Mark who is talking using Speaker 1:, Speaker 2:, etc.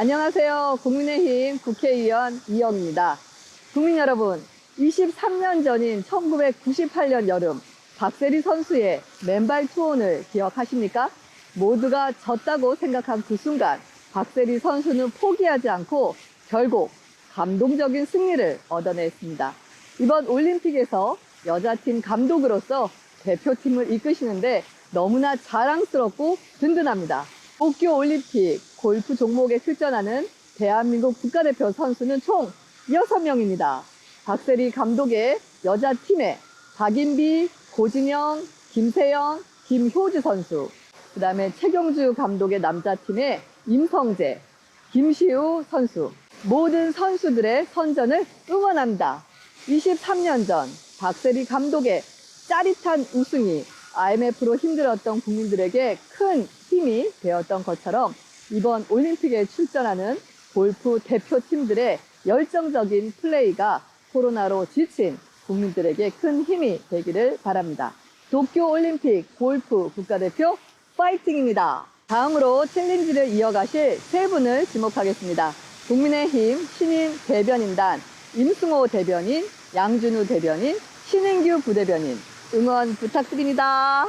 Speaker 1: 안녕하세요. 국민의힘 국회의원 이영입니다. 국민 여러분, 23년 전인 1998년 여름 박세리 선수의 맨발 투혼을 기억하십니까? 모두가 졌다고 생각한 그 순간 박세리 선수는 포기하지 않고 결국 감동적인 승리를 얻어냈습니다. 이번 올림픽에서 여자팀 감독으로서 대표팀을 이끄시는데 너무나 자랑스럽고 든든합니다. 도쿄 올림픽 골프 종목에 출전하는 대한민국 국가대표 선수는 총 6명입니다. 박세리 감독의 여자 팀에 박인비, 고진영, 김세영, 김효주 선수, 그 다음에 최경주 감독의 남자 팀에 임성재, 김시우 선수, 모든 선수들의 선전을 응원합니다. 23년 전 박세리 감독의 짜릿한 우승이 IMF로 힘들었던 국민들에게 큰 힘이 되었던 것처럼 이번 올림픽에 출전하는 골프 대표팀들의 열정적인 플레이가 코로나로 지친 국민들에게 큰 힘이 되기를 바랍니다. 도쿄 올림픽 골프 국가대표 파이팅입니다. 다음으로 챌린지를 이어가실 세 분을 지목하겠습니다. 국민의힘 신임 대변인단 임승호 대변인, 양준우 대변인, 신인규 부대변인 응원 부탁드립니다.